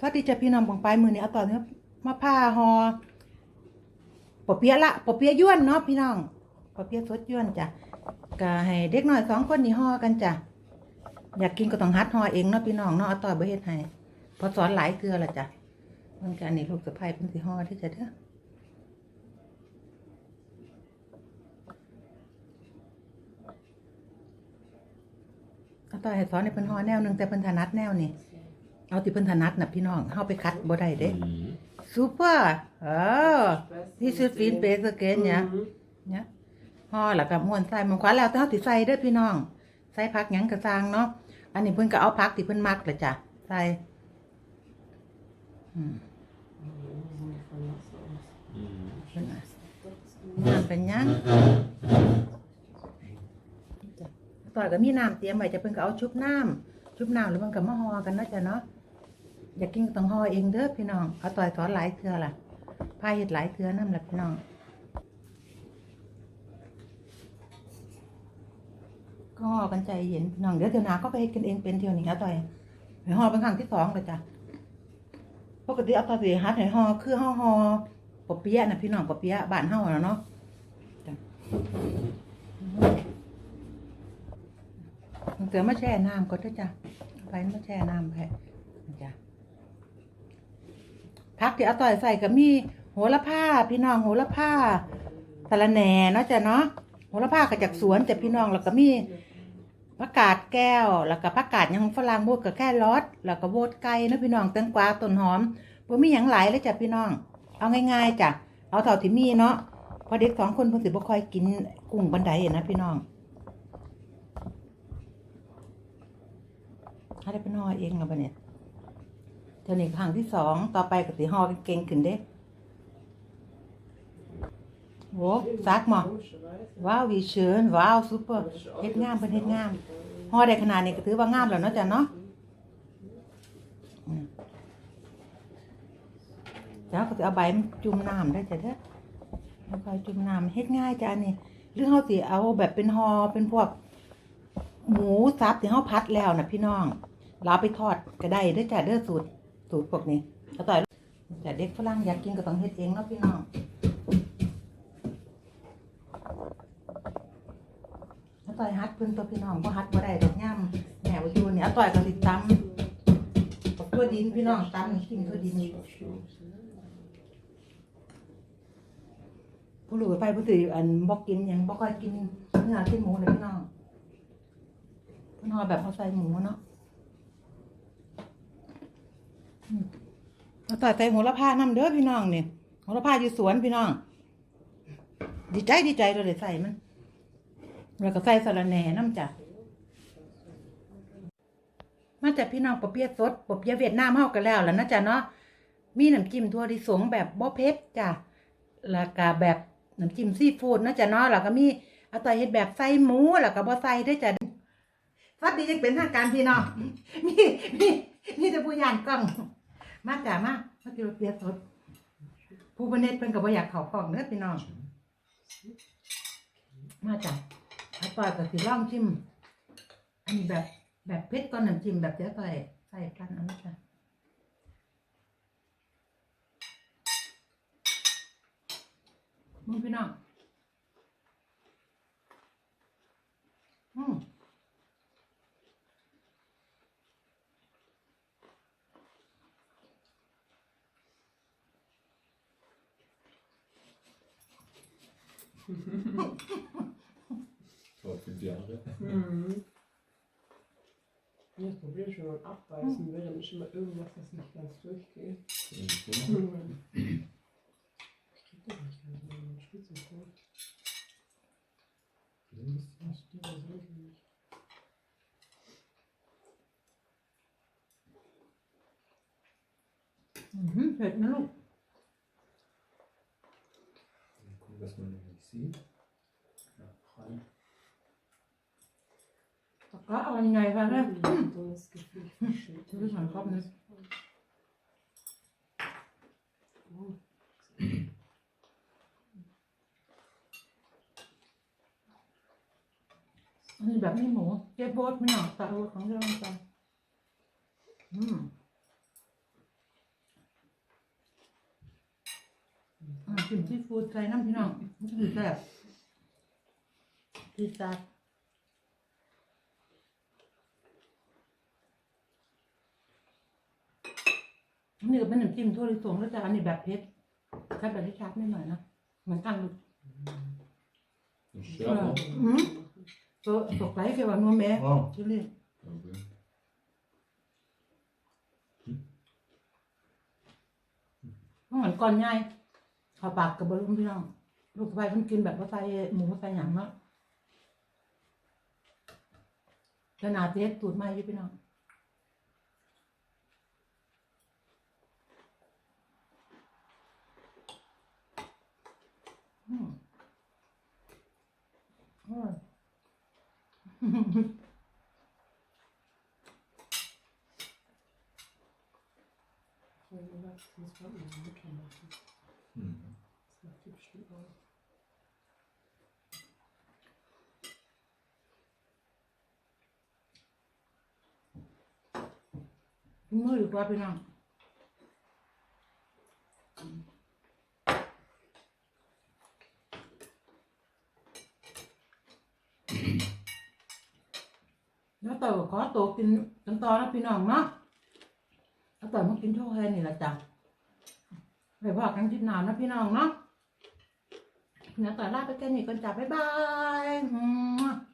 สวัสดีจ้ะพี่น้องบางปลายมือเนี้เอาต่อเนื้อมาผ้าหอปอเปียะละปอเปียะย้วนเนาะพี่น้องปอเปียะสดย้วนจ้ะก็ให้เด็กน้อยสองคนนี่ห่อกันจ้ะอยากกินก็ต้องฮัดห่อเองเนาะพี่น้องเนาะเอาต่อบ่เฮ็ดให้พอสอนหลายเกลือละจ้ะมันกันนี้ลูกสะใภ้เพิ่นสิห่อที่จะเด้อเอาต่อให้สอนให้เพิ่นห่อแนวหนึงแต่เพิ่นถนัดแนวนี้ เอาที่เพิ่นถนัดน่ะพี่น้องเฮาไปคัดบ่ได้เด้ Mhm. Super. Oh, this is fin base again เนี่ย Mhm. เนี่ยห่อแล้วก็ม้วนใส่มันขวาแล้วแต่เฮาสิใส่เด้อพี่น้อง ใส่ผักหยังก็สร้างเนาะอันนี้เพิ่นก็เอาผักที่เพิ่นมักแหละจ้ะใส่อืม Mhm. เพิ่นน่ะน้ำเป็นหยังจ้ะต่อยก็มีน้ำเตรียมไว้จะเพิ่นก็เอาชุบน้ำชุบน้ำแล้วมันก็มาห่อกันเนาะจ้ะเนาะ อยากกินต้องห่อเองเด้อพี่น้อง เอาต่อยสอนหลายเทือล่ะพายเฮ็ดหลายเทื่อนำล่ะพี่น้องก็ห่อกันใจเย็นพี่น้องเดี๋ยวเดี๋ยวนาก็ไปเฮ็ดกันเองเป็นเที่ยวนี้เอาต่อยไปห่อเป็นครั้งที่สองเลยจ้ะปกติเอาต่อยสิฮัดให้ห่อคือห่อห่อปอเปี๊ยะนะพี่น้องปอเปี๊ยะบ้านเฮาน่ะเนาะจ้ะเสือมาแช่น้ำก็ได้จ้ะไปมาแช่น้ำไปจ้ะ พักที่เอาต่อยใส่ก็มีโหระพาพี่น้องโหระพาสะระแหน่เนาะจ้ะเนาะโหระพาก็จากสวนแต่พี่น้องแล้วก็มีผักกาดแก้ว แล้วก็ผักกาดยังฝรั่งบวกกับแค่รสแล้วก็โบดไก่นะพี่น้องแตงกวาต้นหอมบ่มีหยังหลายเลยจ้ะพี่น้อง เอาง่ายๆจ้ะเอาเท่าที่มีเนาะพอเด็กสองคนเพิ่นสิบ่ค่อยกินกุ้งบันไดอะนะพี่น้องให้ได้เป็นห่อเองแล้วบัดเนี่ย เท่านี้ครั้งที่สองต่อไปก็สิห่อกันเก่งขึ้นเด้โหซักหมอว้าววีเชิญว้าวซูเปอร์เฮ็ดงามเป็นเฮ็ดงามห่อได้ขนาดนี้ก็ถือว่างามแล้วเนาะจ้ะเนาะจ้าก็จะเอาใบมันจุ่มน้ำได้จ้ะเด้อแล้วก็จุ่มน้ำเฮ็ดง่ายจ้ะนี่หรือเฮาสิเอาแบบเป็นห่อเป็นพวก หมูสับที่เฮาพัดแล้วนะพี่น้องเราเอาไปทอดก็ได้เด้อจ้ะเด้อสูตร สูตรพวกนี้อต่อยจ้ะเด็กฝรั่งอยากกินก็ต้องเฮ็ดเองเนาะพี่น้องอต่อยฮัดเพิ่นตัวพี่น้องบ่ฮัดบ่ได้ดอกย่ำแม่บ่อยู่นี่อต่อยก็สิดตำกับตัวดินพี่น้องตำกินตัวดินนี่ผู้รู้ไปผู้สิอันบ่กินยังบ่ค่อยกินเนื้อกินหมูเลยพี่น้องพิ่นห่อแบบเขาใส่หมูเนาะ อืมอาต่อใส่โหระพาน้ำเด้อพี่น้องเนี่ยโหระพาอยู่สวนพี่น้อง ดีใจดีใจเราได้ใส่มันแล้วก็ใส่สะรแหน่น้ำจ้ะมาจากพี่น้องปอเปี๊ยะสดปอเปี๊ยะเวียดนามเฮากันแล้วแล่ะนะจ๊ะเนาะมีน้ำจิ้มทั่วดิสงแบบบ่เผ็ดจ้ะแล้วก็แบบน้ำจิ้มซีฟู้ดนะจ๊ะเนาะแล้วก็มีเอาต่อยเฮ็ดแบบใส่หมูแล้วก็บ่ใส่ด้วยจ้ะสวัสดียังเป็นทางการพี่น้องมีมีมีแต่ผู้ยานกล้อง มาจ้ะมามากินปอเปียสด ผู้บรรเนตเพิ่นก็บ่อยากเขากล้องเด้อพี่น้อง มาจ้ะอาต่อยก็สิลองชิมอันนี้แบบแบบเผ็ดก่อนน้ำจิ้มแบบเดี๋ยวต่อยใส่กันเอาจ้ะมึงพี่น้อง อืม Vor fünf Jahre. Mhm. Das Problem ist, wenn man abbeißen mhm. will, dann ist immer irgendwas, das nicht ganz durchgeht. Mhm. Ich krieg das nicht ganz mehr, man spielt so gut. Ich verstehe das wirklich nicht. Mhm, fällt mir noch. Dass man noch nicht sieht. Ja, rein. ก็เอายังไงคะเนี่ย So das Gefühl verschüttet. Das ist mein Kopf nicht. Oh. อันนี้แบบไม่หมูเจ๊โบดไม่หนอกตาโบดของเรื่องจ้ะอืมำ จิ้มซีฟู้ดใส่น้ำพี่น้องมันจะแซ่บที่ซัดนี่ก็เป็นน้ำจิ้มทั่วลิสงแล้วแต่อันนี้แบบเผ็ดแค่แบบที่ชัดนิดหน่อยนะเหมือนกันลูก Een sjaal. อืมตัวตกไหลเกี่ยวกับนัวแม่ Oh, ชื่อเรียก oké. เหมือนก่อนใหญ่เขอปากกับบะลุมพี่น้องลูกสะใภ้เพิ่นกินแบบว่าใส่หมูใส่หยังเนาะขนาดเทสสูตรใหม่อยู่พี่น้องอืมอร่อย มือดีกว่าพี่น้องแล้วเต่าขอตัวกินกันต่อนะพี่น้องเนาะแล้วเต่ามากินโชว์แค่นี่ละจ้ะไปพอกันที่หนาวนะพี่น้องเนาะเดี๋ยต่อลาไปแค่นี้ก่อนจ้ะบ๊ายบาย